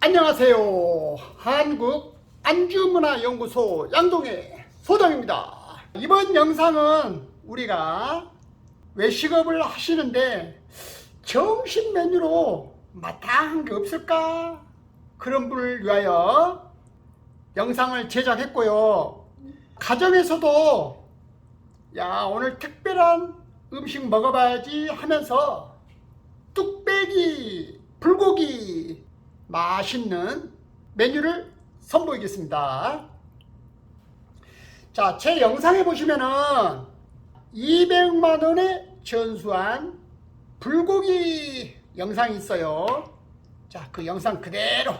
안녕하세요. 한국 안주문화연구소 양동의 소장입니다. 이번 영상은 우리가 외식업을 하시는데 점심 메뉴로 마땅한 게 없을까? 그런 분을 위하여 영상을 제작했고요. 가정에서도 야 오늘 특별한 음식 먹어봐야지 하면서 뚝배기 불고기 맛있는 메뉴를 선보이겠습니다. 자, 제 영상에 보시면은 200만 원에 전수한 불고기 영상이 있어요. 자, 그 영상 그대로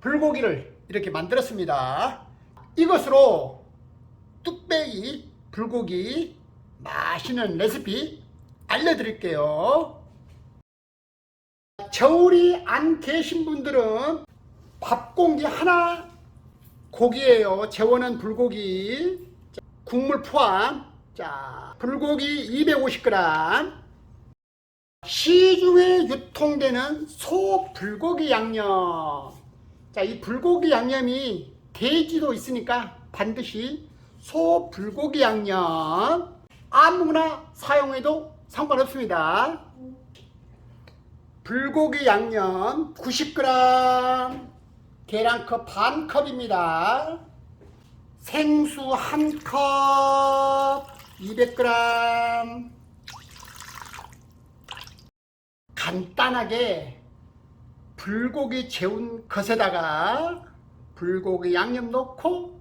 불고기를 이렇게 만들었습니다. 이것으로 뚝배기 불고기 맛있는 레시피 알려드릴게요. 저울이 안 계신 분들은 밥 공기 하나 고기예요. 재워는 불고기. 자, 국물 포함. 자, 불고기 250g. 시중에 유통되는 소 불고기 양념. 자, 이 불고기 양념이 돼지도 있으니까 반드시 소 불고기 양념 아무나 사용해도 상관없습니다. 불고기 양념 90g, 계란컵 반 컵입니다. 생수 한 컵, 200g. 간단하게 불고기 재운 것에다가 불고기 양념 넣고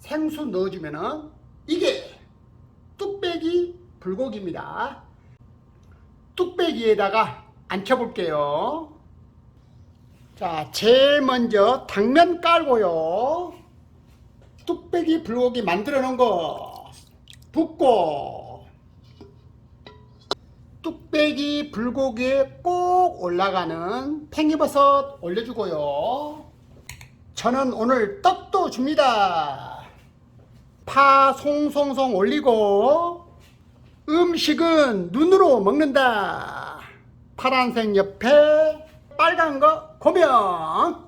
생수 넣어주면은 이게 뚝배기 불고기입니다. 뚝배기에다가 앉혀볼게요. 자, 제일 먼저 당면 깔고요. 뚝배기 불고기 만들어 놓은 거 붓고 뚝배기 불고기에 꼭 올라가는 팽이버섯 올려주고요. 저는 오늘 떡도 줍니다. 파 송송송 올리고 음식은 눈으로 먹는다. 파란색 옆에 빨간 거 고명.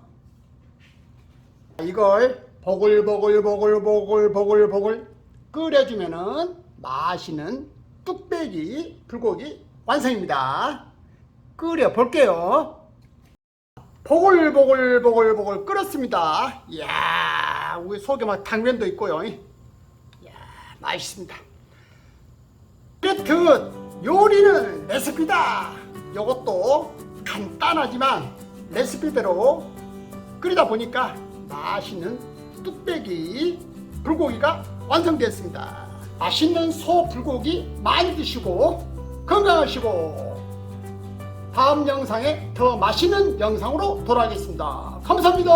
이걸 보글보글보글보글보글보글 끓여주면은 맛있는 뚝배기 불고기 완성입니다. 끓여 볼게요. 보글보글보글보글 끓었습니다. 이야, 우리 속에 막 당면도 있고요. 이야, 맛있습니다. 이렇듯 요리는 레시피다. 요것도 간단하지만 레시피대로 끓이다 보니까 맛있는 뚝배기 불고기가 완성되었습니다. 맛있는 소 불고기 많이 드시고 건강하시고 다음 영상에 더 맛있는 영상으로 돌아오겠습니다. 감사합니다.